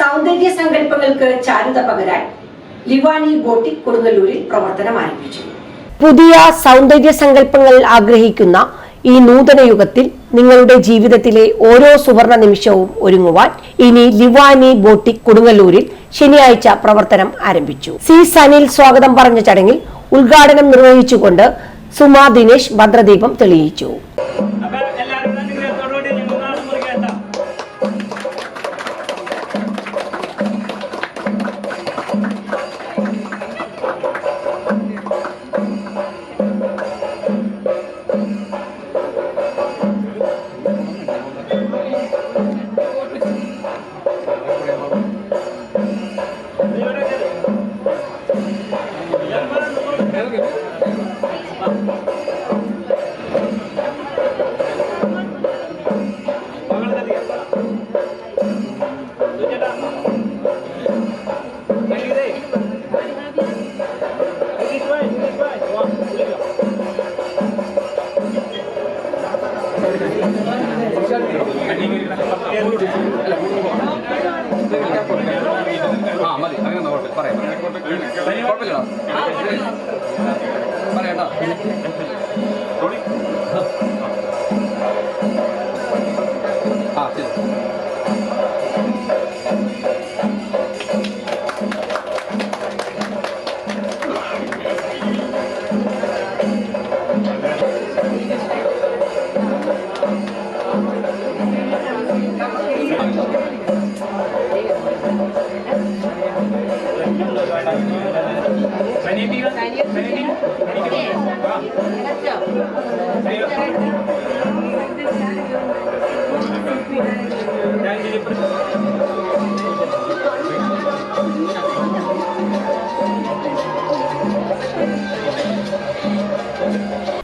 സൗന്ദര്യ സങ്കല്പങ്ങൾക്ക് ചാരുത പകരാൻ ലിവാനി ബോട്ടിക് കൊടുങ്ങല്ലൂരിൽ പ്രവർത്തനം ആരംഭിച്ചു. പുതിയ സൗന്ദര്യ സങ്കല്പങ്ങൾ ആഗ്രഹിക്കുന്ന ഈ നൂതന യുഗത്തിൽ നിങ്ങളുടെ ജീവിതത്തിലെ ഓരോ സുവർണ നിമിഷവും ഒരുങ്ങുവാൻ ഇനി ലിവാനി ബോട്ടിക് കൊടുങ്ങല്ലൂരിൽ ശനിയാഴ്ച പ്രവർത്തനം ആരംഭിച്ചു. സി സനിൽ സ്വാഗതം പറഞ്ഞ ചടങ്ങിൽ ഉദ്ഘാടനം നിർവഹിച്ചുകൊണ്ട് സുമാ ദിനേശ് ഭദ്രദീപം തെളിയിച്ചു. ആ മതി. അങ്ങനെ കുഴപ്പമില്ല. പറയാം കുഴപ്പമില്ല പറയട്ടോ ആ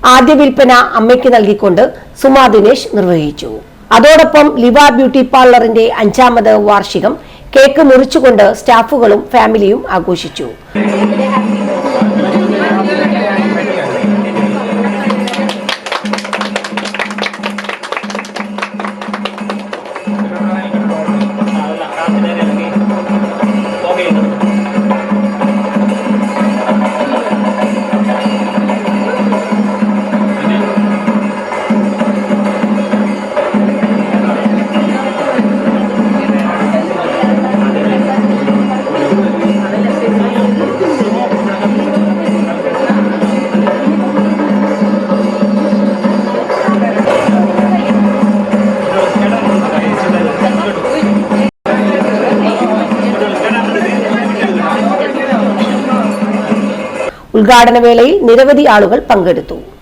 ആദ്യ വിൽപ്പന അമ്മയ്ക്ക് നൽകിക്കൊണ്ട് സുമാ ദിനേശ് നിർവഹിച്ചു. അതോടൊപ്പം ലിവ ബ്യൂട്ടി പാർലറിന്റെ അഞ്ചാമത് വാർഷികം കേക്ക് മുറിച്ചുകൊണ്ട് സ്റ്റാഫുകളും ഫാമിലിയും ആഘോഷിച്ചു. happening. ഉദ്ഘാടന വേളയിൽ നിരവധി ആളുകൾ പങ്കെടുത്തു